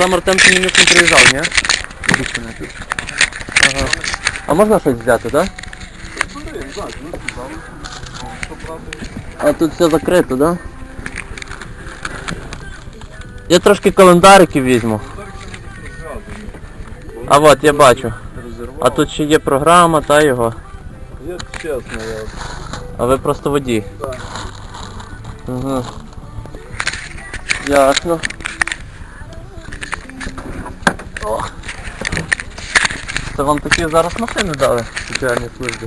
Сам Артем Семенюк не приїжджав, ні? Не. Ага. А можна щось взяти, так? А тут все закрито, да? Я трошки календариків візьму. А от я бачу. А тут ще є програма та його. Я чесно, я... А ви просто водій. Так. Ага. Ясно. О. Це вам такі зараз машини дали в соціальній службі.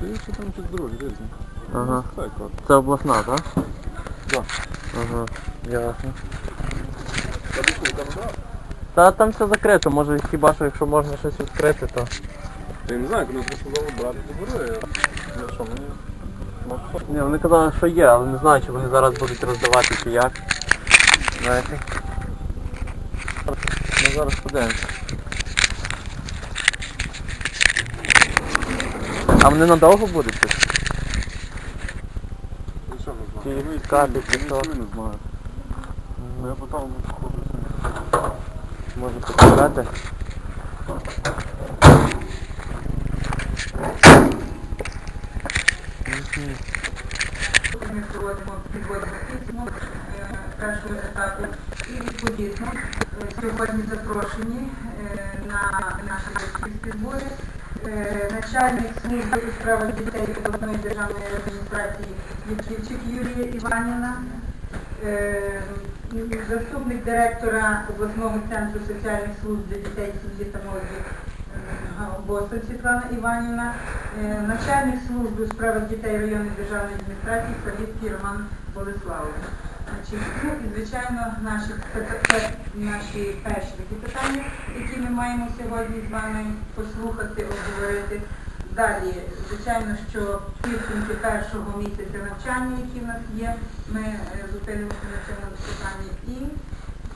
Ти ще там щось друге, різне. Ага. Це обласна, так? Да. Ага. Ясно. Та там все закрито, може хіба що якщо можна щось відкрити, то. Я не знаю, коли сказав брати що, мені... Ні, вони казали, що є, але не знаю, чи вони зараз будуть роздавати чи як. Знаєте. Ми зараз подивимося. А вони надовго будуть тут? Що Ті. Ну, капі, що? не знаю. Ну, я потім походу Може показати? Ми проводимо підводні е, етапу і відповідно е, сьогодні запрошені е, на наші батьківські збори. Е, начальник служби у справах дітей обласної державної адміністрації Літвівчик Юлія Іванівна, е, заступник директора обласного центру соціальних служб для дітей, сім'ї та молоді Босов Світлана Іванівна, е, начальник служби у справах дітей районної державної адміністрації Савіцький Роман Болеславович. Значить, ну і звичайно наші, наші перші такі питання, які ми маємо сьогодні з вами послухати, обговорити. Далі, звичайно, що підсумки першого місяця навчання, які в нас є, ми е, зупинимося на цьому питанні і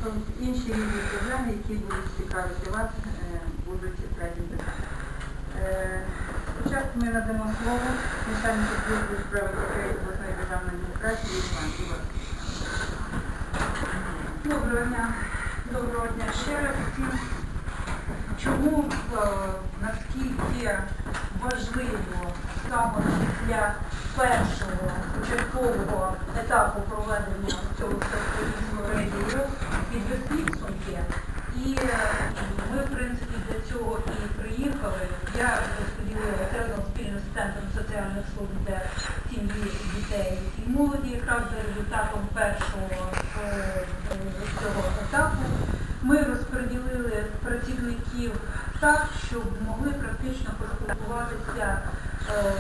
е, інші різні проблеми, які будуть цікавити вас, е, будуть третім питанням. Спочатку ми надамо слово начальнику служби дітей обласної державної адміністрації Іван Іван. Доброго дня, доброго дня ще раз всім. Чому е, наскільки важливо саме для першого початкового етапу проведення цього рейдеру підвести підсумки? І е, ми, в принципі, для цього і приїхали. Я розподілила разом спільно з центром соціальних служб для сім'ї, дітей і молоді, якраз за результатом першого е, е, цього етапу. Ми розподілили працівників так, щоб могли практично поспілкуватися е,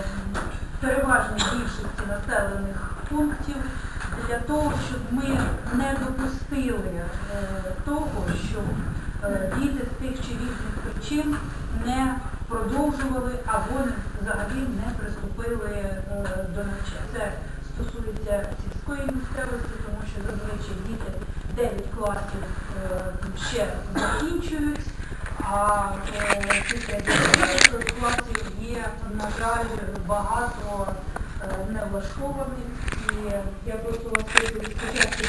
переважній більшості населених пунктів для того, щоб ми не допустили е, того, щоб е, діти з тих чи різних причин не продовжували або взагалі не приступили до навчання. Це стосується сільської місцевості, тому що зазвичай діти 9 класів ще закінчують, а е, після 9 класів є, на жаль, багато е, невлаштованих. І я просто вас спочатку